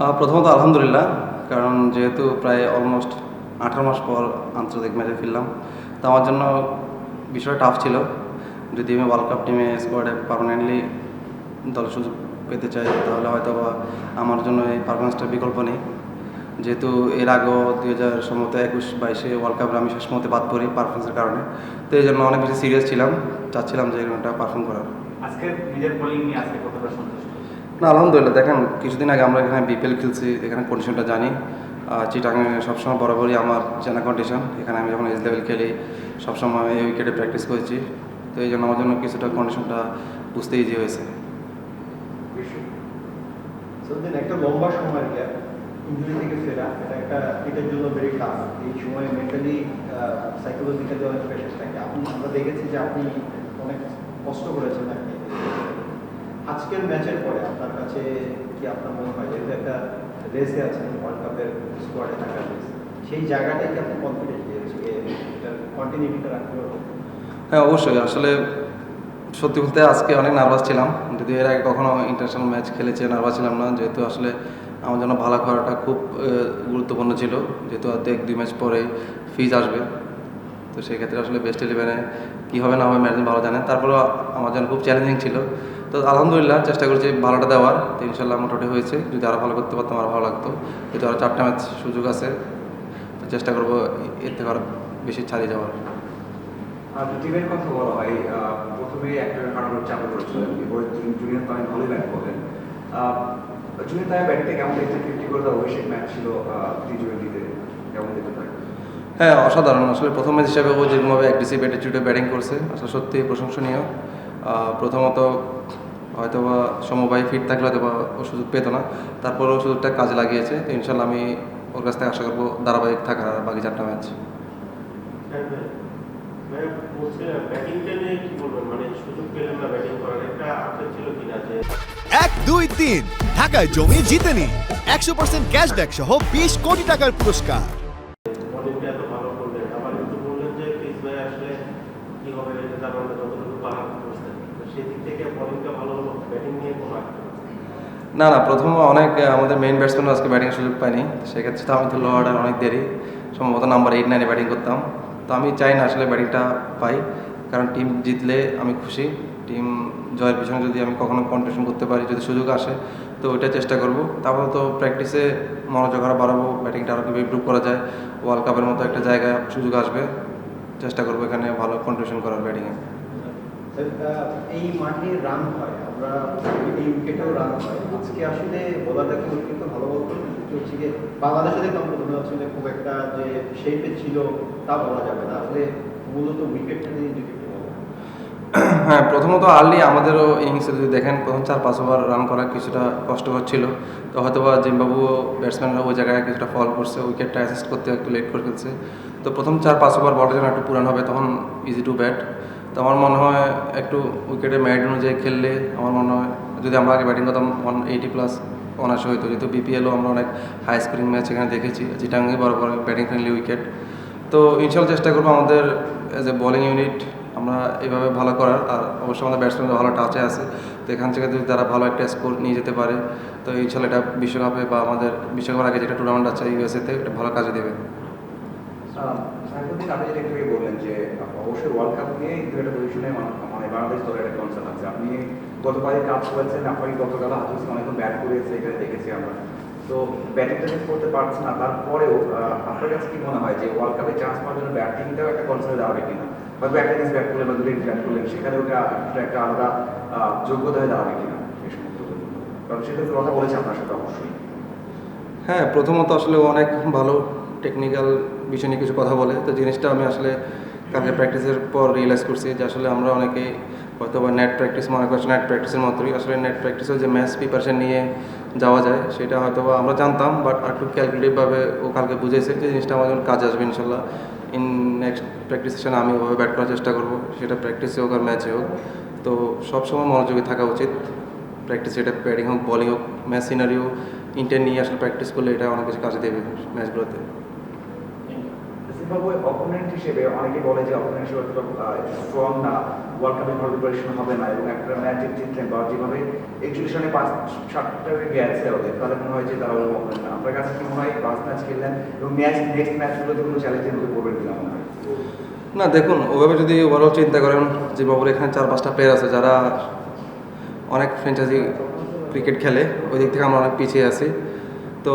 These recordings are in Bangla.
প্রথমত আলহামদুলিল্লাহ, কারণ যেহেতু প্রায় অলমোস্ট আঠারো মাস পর আন্তর্জাতিক ম্যাচে ফিরলাম, তো আমার জন্য বিষয়টা টাফ ছিল। যদি আমি ওয়ার্ল্ড কাপ টিমে স্কোয়াডে পারমানেন্টলি দলের সুযোগ পেতে চাই, তাহলে হয়তো বা আমার জন্য এই পারফরমেন্সটার বিকল্প নেই। যেহেতু এর আগেও দুই হাজার সম্ভবত একুশ বাইশে ওয়ার্ল্ড কাপে আমি শেষ মুহূর্তে বাদ পড়ি পারফরমেন্সের কারণে, তো এই জন্য অনেক বেশি সিরিয়াস ছিলাম, চাচ্ছিলাম যে এরকমটা পারফর্ম করার। আজকে নিজের বোলিং নিয়ে আজকে কতটা সন্তুষ্ট? না, আলহামদুলিল্লাহ, দেখেন, কিছুদিন আগে আমরা এখানে বিপিএল খেলছি, এখানে কন্ডিশনটা জানি। চিটাং সবসময় বরাবরই আমার চেনা কন্ডিশন এখানে আমি যখন এজ লেভেল খেলি, সবসময় এই উইকেটে প্র্যাকটিস করেছি। তো এই জন্য আমার জন্য কিছুটা কন্ডিশনটা বুঝতে ইজি হয়েছে। একটা লম্বা ফেরা, এটা একটা জন্য এই সময় মেন্টালি আপনি দেখেছি আপনি অনেক কষ্ট করেছেন আজকের ম্যাচের পরে আপনার কাছে কি আপনার মনে হয়, যেহেতু একটা রেসে আছেন ওয়ার্ল্ড কাপের স্কোয়াডে থাকার রেস, সেই জায়গাটাই কি আপনি কনফিডেন্ট দিয়েছে এটার কন্টিনিউটিটা রাখতে পারব? হ্যাঁ অবশ্যই। আসলে সত্যি বলতে আজকে অনেক নার্ভাস ছিলাম। যদি এর আগে কখনো ইন্টারন্যাশনাল ম্যাচ খেলেছে নার্ভাস ছিলাম না। যেহেতু আসলে আমার জন্য ভালো করাটা খুব গুরুত্বপূর্ণ ছিল। যেহেতু হয়তো এক, দুই ম্যাচ পরে ফিজ আসবে। তো সেক্ষেত্রে আসলে বেস্ট ইলেভেনে কী হবে না হবে ম্যানেজমেন্ট ভালো জানে তারপরেও আমার জন্য খুব চ্যালেঞ্জিং ছিল। তো আলহামদুলিল্লাহ চেষ্টা করছি ভালোটা দেওয়ার। তো ইনশাল্লাহ মোটামুটি হয়েছে। যদি আরও ভালো করতে পারতাম আরও ভালো লাগতো। যেহেতু আরও চারটা ম্যাচ সুযোগ আছে তো চেষ্টা করব এর থেকে আরও বেশি ছাড়িয়ে যাওয়ার। আর টিমের কথা বলা হয় আহ, প্রথমে একটা কারণ এরপরে জুনিয়র তো ভালোই ব্যাট জুনিয়র ব্যাটিংটা কেমন ফিফটি করে দেওয়া অভিষেক ম্যাচ ছিল টি টোয়েন্টিতে কেমন দেখতে পারেন? হ্যাঁ অসাধারণ। আসলে প্রথম ম্যাচ হিসাবে ও যেরকমভাবে অ্যাগ্রেসিভ অ্যাটিটিউডে ব্যাটিং করছে আসলে সত্যি প্রশংসনীয়। প্রথমত হয়তো বা সমবায় ফিট থাকলে হয়তো বা ও সুযোগ পেত না তারপরেও সুযোগটা কাজে লাগিয়েছে। তো ইনশাল্লাহ আমি ওর কাছ থেকে আশা করব ধারাবাহিক থাকার আর বাকি চারটা ম্যাচ হ্যাঁ। মানে বলছে ব্যাটিংটা নিয়ে কি বলবেন? মানে সুযোগ পেলেন না ব্যাটিং করার একটা আপডেট ছিল কিনা যে এক দুই তিন। ঢাকায় জমি জিতে নিন একশো পার্সেন্ট ক্যাশব্যাক সহ বিশ কোটি টাকার পুরস্কার বোলিংটা এত ভালো করলেন আবার কিন্তু বললেন যে ক্রিস ভাই আসলে কি হবে এটা তার মানে যতটুকু পারা বুঝতেন তো সেই দিক থেকে বোলিংটা ভালো হলো ব্যাটিং নিয়ে কোনো আগ্রহ নেই। না না, প্রথম অনেক আমাদের মেইন ব্যাটসম্যান আজকে ব্যাটিং সুযোগ পায়নি। সেক্ষেত্রে তো আমি তো লো অর্ডার অনেক দেরি। সম্ভবত নাম্বার এইট নাইনে ব্যাটিং করতাম। তো আমি চাই না আসলে ব্যাটিংটা পাই, কারণ টিম জিতলে আমি খুশি। টিম জয়ের পিছনে যদি আমি কখনো কন্ট্রিবিউশন করতে পারি, যদি সুযোগ আসে, তো ওইটা চেষ্টা করব। তারপর তো প্র্যাকটিসে মনোযোগ আরও বাড়াবো ব্যাটিংটা আরও কীভাবে ইম্প্রুভ করা যায়। ওয়ার্ল্ড কাপের মতো একটা জায়গায় সুযোগ আসবে। চেষ্টা করব এখানে ভালো কন্ট্রিবিউশন করার ব্যাটিংয়ে এই মাঠে রান হয়। আমরা এই উইকেটেও রান হয়। আজকে আসলে বোলারটাকে কিন্তু ভালো বল হচ্ছে গিয়ে বাংলাদেশে দেখলাম প্রথমে আসলে খুব একটা যে শেপে ছিল তা বলা যাবে না। আসলে মূলত উইকেটটা নিয়ে যদি হ্যাঁ প্রথমত আর্লি আমাদেরও ইনিংসে যদি দেখেন, প্রথম চার, পাঁচ ওভার রান করা কিছুটা কষ্টকর ছিল তো হয়তো বা জিম্বাবু ব্যাটসম্যানরা ওই জায়গায় কিছুটা ফল করছে উইকেটটা অ্যাসিস্ট করতে একটু লেট করে ফেলছে। তো প্রথম চার, পাঁচ ওভার বলটা যেন একটু পুরান হবে, তখন ইজি টু ব্যাট তো আমার মনে হয় একটু উইকেটে ম্যারিট অনুযায়ী খেললে আমার মনে হয়, যদি আমরা আগে ব্যাটিং করতাম ওয়ান এইটি প্লাস অনার্স হইতো। যেহেতু বিপিএলও আমরা অনেক হাই স্কোরিং ম্যাচ এখানে দেখেছি চিটাঙ্গে বড় ব্যাটিং ফ্রেন্ডলি উইকেট তো ইনশাল্লাহ চেষ্টা করব আমাদের এজ এ বোলিং ইউনিট আমরা এইভাবে ভালো করার। আর অবশ্যই আমাদের ব্যাটসম্যানরা ভালো টাচে আছে, তো এখান থেকে যদি তারা ভালো একটা স্কোর নিয়ে যেতে পারে, তো ইনশাল্লাহ এটা বিশ্বকাপে বা আমাদের বিশ্বকাপের আগে যেটা টুর্নামেন্ট আছে ইউএসএতে এটা ভালো কাজে দেবে। অবশ্যই ওয়ার্ল্ড কাপ নিয়ে পজিশনে মানে বাংলাদেশ একটা আছে। আপনি কাজ ব্যাট করেছে এটা দেখেছি আমরা। তো করতে না। তারপরেও আপনার কাছে মনে হয় যে ওয়ার্ল্ড কাপে জন্য ব্যাটিংটাও একটা ব্যাটিং করলেন বা ব্যাট করলেন সেখানে একটা আলাদা কিনা? কারণ আপনার সাথে অবশ্যই। হ্যাঁ প্রথমত আসলে অনেক ভালো টেকনিক্যাল বিষয় নিয়ে কিছু কথা বলে। তো জিনিসটা আমি আসলে কালকে প্র্যাকটিসের পর রিয়েলাইজ করছি যে আসলে আমরা অনেকেই হয়তো বা নেট প্র্যাকটিস মনে করছি নেট প্র্যাকটিসের মতোই। আসলে নেট প্র্যাকটিসেও যে ম্যাচ প্রিপারেশন নিয়ে যাওয়া যায়, সেটা হয়তো বা আমরা জানতাম বাট একটু ক্যালকুলেটিভভাবে ও কালকে বুঝেছে যে জিনিসটা জন্য কাজে আসবে ইনশাল্লাহ। ইন নেক্সট প্র্যাকটিস সেশনে আমি ওভাবে ব্যাট করার চেষ্টা করব। সেটা প্র্যাকটিসে হোক আর ম্যাচে হোক। তো সবসময় মনোযোগী থাকা উচিত। প্র্যাকটিস এটা ব্যাটিং হোক বলিং হোক ম্যাচ সিনারিও ইন্টেন নিয়ে আসলে প্র্যাকটিস করলে এটা অনেক কিছু কাজে দেবে ম্যাচগুলোতে জিম্বাবুয়ে অপোনেন্ট হিসেবে অনেকে বলে যে অপোনেন্ট হিসেবে স্ট্রং না। ওয়ার্ল্ড কাপে ভালো প্রিপারেশন হবে না এবং একটা ম্যাচ জিতলেন বা যেভাবে একচল্লিশ রানে পাঁচ, সাতটা গেছে ওদের, তাহলে মনে হয় যে তারা ওরকম অপোনেন্ট না। আপনার কাছে কি মনে হয় পাঁচ ম্যাচ খেললেন এবং ম্যাচ নেক্সট ম্যাচগুলোতে কোনো চ্যালেঞ্জের মধ্যে পড়বেন কিনা মনে হয়? না, দেখুন, ওভাবে যদি ওভারঅল চিন্তা করেন যে বাবুর এখানে চার, পাঁচটা প্লেয়ার আছে যারা অনেক ফ্র্যাঞ্চাইজি ক্রিকেট খেলে, ওই দিক থেকে আমরা অনেক পিছিয়ে আছি। তো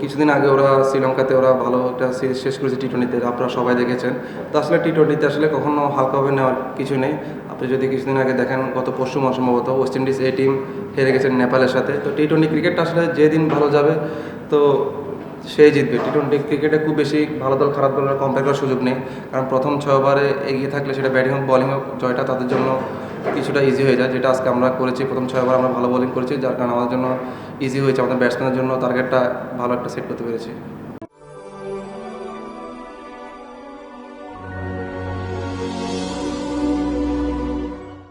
কিছুদিন আগে ওরা শ্রীলঙ্কাতে ওরা ভালো একটা সিরিজ শেষ করেছে টি টোয়েন্টিতে আপনারা সবাই দেখেছেন। তো আসলে টি টোয়েন্টিতে আসলে কখনো হালকাভাবে নেওয়ার কিছু নেই। আপনি যদি কিছুদিন আগে দেখেন গত পরশু মাস সম্ভবত ওয়েস্ট ইন্ডিজ এই টিম হেরে গেছেন নেপালের সাথে। তো টি টোয়েন্টি ক্রিকেটটা আসলে যেদিন ভালো যাবে, তো সেই জিতবে। টি টোয়েন্টি ক্রিকেটে খুব বেশি ভালো দল, খারাপ দলের কম্পেয়ার করার সুযোগ নেই। কারণ প্রথম ছয় ওভারে এগিয়ে থাকলে সেটা ব্যাটিং হোক বলিং হোক, জয়টা তাদের জন্য কিছুটা ইজি হয়ে যায়। যেটা আজকে আমরা করেছি, প্রথম ছয় ওভার আমরা ভালো বোলিং করেছি, যার কারণে আমাদের জন্য ইজি হয়েছে। আমাদের ব্যাটসম্যানের জন্য টার্গেটটা ভালো একটা সেট করতে পেরেছি।